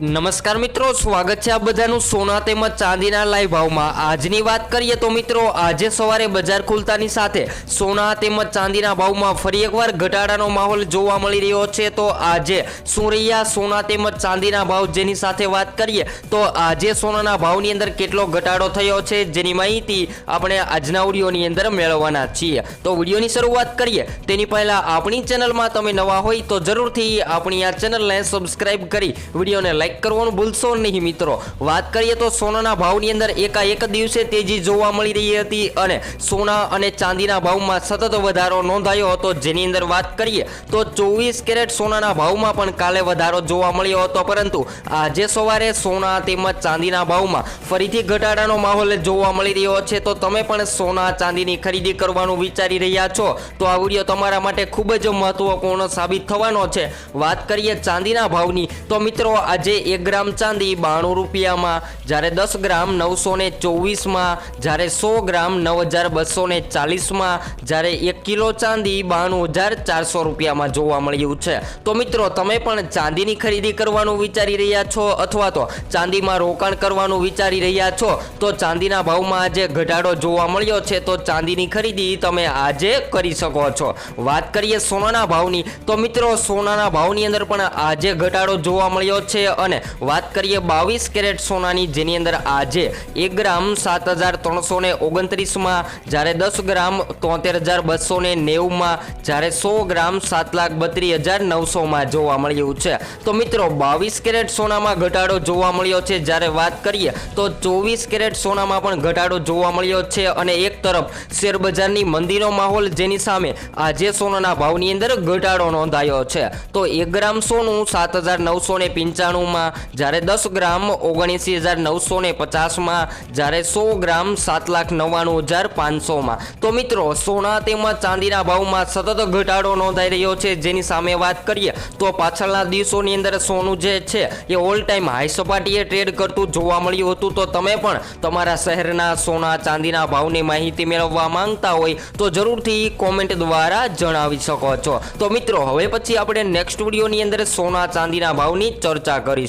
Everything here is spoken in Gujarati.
નમસ્કાર મિત્રો, સ્વાગત છે આ બધાનું સોના તેમજ ચાંદીના લાઈવ ભાવમાં. આજની વાત કરીએ તો મિત્રો, આજે સવારે બજાર ખુલતાની સાથે સોના તેમજ ચાંદીના ભાવમાં ફરી એકવાર ઘટાડાનો માહોલ જોવા મળી રહ્યો છે. તો આજે શું રહ્યા સોના તેમજ ચાંદીના ભાવ જેની સાથે વાત કરીએ તો આજે સોનાના ભાવની અંદર કેટલો ઘટાડો થયો છે જેની માહિતી આપણે આજના વિડીયોની અંદર મેળવવાના છીએ. તો વિડીયોની શરૂઆત કરીએ. તેની પહેલાં આપણી ચેનલમાં તમે નવા હોય તો જરૂરથી આપણી આ ચેનલને સબસ્ક્રાઇબ કરી વિડીયોને લાઈક કરવાનું ભૂલશો નહીં મિત્રો. વાત કરીએ તો સોનાના ભાવની અંદર એકાએક દિવસે તેજી જોવા મળી રહી હતી અને સોના અને ચાંદીના ભાવમાં સતત વધારો નોંધાયો હતો. જેની અંદર વાત કરીએ તો ચોવીસ કેરેટ સોનાના ભાવમાં પણ કાલે વધારો જોવા મળ્યો હતો. પરંતુ આજે સવારે સોના તેમજ ચાંદીના ભાવમાં ફરીથી ઘટાડાનો માહોલ જોવા મળી રહ્યો છે. તો તમે પણ સોના, ચાંદીની ખરીદી કરવાનું વિચારી રહ્યા છો? તો આ વીડિયો તમારા માટે ખૂબ જ મહત્વપૂર્ણ સાબિત થવાનો છે. વાત કરીએ ચાંદીના ભાવની, તો મિત્રો આજે એક ગ્રામ ચાંદી બાણું રૂપિયામાં, જ્યારે દસ ગ્રામ નવસો ને ચોવીસમાં, જ્યારે સો ગ્રામ નવ હજાર બસો ને ચાલીસમાં, જ્યારે એક કિલો ચાંદી બાણું હજાર ચારસો રૂપિયામાં જોવા મળ્યું છે. તો મિત્રો, તમે પણ ચાંદીની ખરીદી કરવાનું વિચારી રહ્યા છો અથવા તો ચાંદીમાં રોકાણ કરવાનું વિચારી રહ્યા છો? તો ચાંદીના ભાવમાં આજે ઘટાડો જોવા મળ્યો છે, તો ચાંદીની ખરીદી તમે આજે કરી શકો છો. વાત કરીએ સોનાના ભાવની, તો મિત્રો, સોનાના ભાવની અંદર પણ આજે ઘટાડો જોવા મળ્યો છે અને વાત કરીએ બાવીસ કેરેટ સોનાની, જેની અંદર આજે એક ગ્રામ સાત હજાર ત્રણસો ને ઓગણત્રીસમાં, જ્યારે દસ ગ્રામ તોતેર હજાર બસો ને નેવુંમાં, જ્યારે સો ગ્રામ સાત લાખ બત્રીસ હજાર નવસોમાં જોવા મળ્યું છે. તો મિત્રો, બાવીસ કેરેટ સોનામાં ઘટાડો જોવા મળ્યો છે. જ્યારે વાત કરીએ, તો ચોવીસ કેરેટ સોનામાં પણ ઘટાડો જોવા મળ્યો છે. અને એક તરફ શેરબજારની મંદીનો માહોલ, જેની સામે આજે સોનાના ભાવની અંદર ઘટાડો નોંધાયો છે. તો એક ગ્રામ સોનું સાત હજાર નવસો ને પંચાણુંમાં જ્યારે દસ ગ્રામ ઓગણએંસી હજાર નવસો ને પચાસમાં, જ્યારે સો ગ્રામ સાત લાખ નવ્વાણું હજાર પાંચસોમાં. તો મિત્રો, સોના તેમજ ચાંદીના ભાવમાં સતત ઘટાડો નોંધાઈ રહ્યો છે. જેની સામે વાત કરીએ, તો પાછળના દિવસોની અંદર સોનું જે છે, એ ઓલ ટાઈમ હાઈ સપાટીએ ટ્રેડ કરતું જોવા મળ્યું હતું. તો તમે પણ તમારા શહેરના સોના, ચાંદીના ભાવની માહિતી મેળવવા માંગતા હોય, તો જરૂરથી કોમેન્ટ દ્વારા જણાવી શકો છો. તો મિત્રો, હવે પછી આપણે નેક્સ્ટ વિડીયોની અંદર સોના, ચાંદીના ભાવની ચર્ચા કરીશું.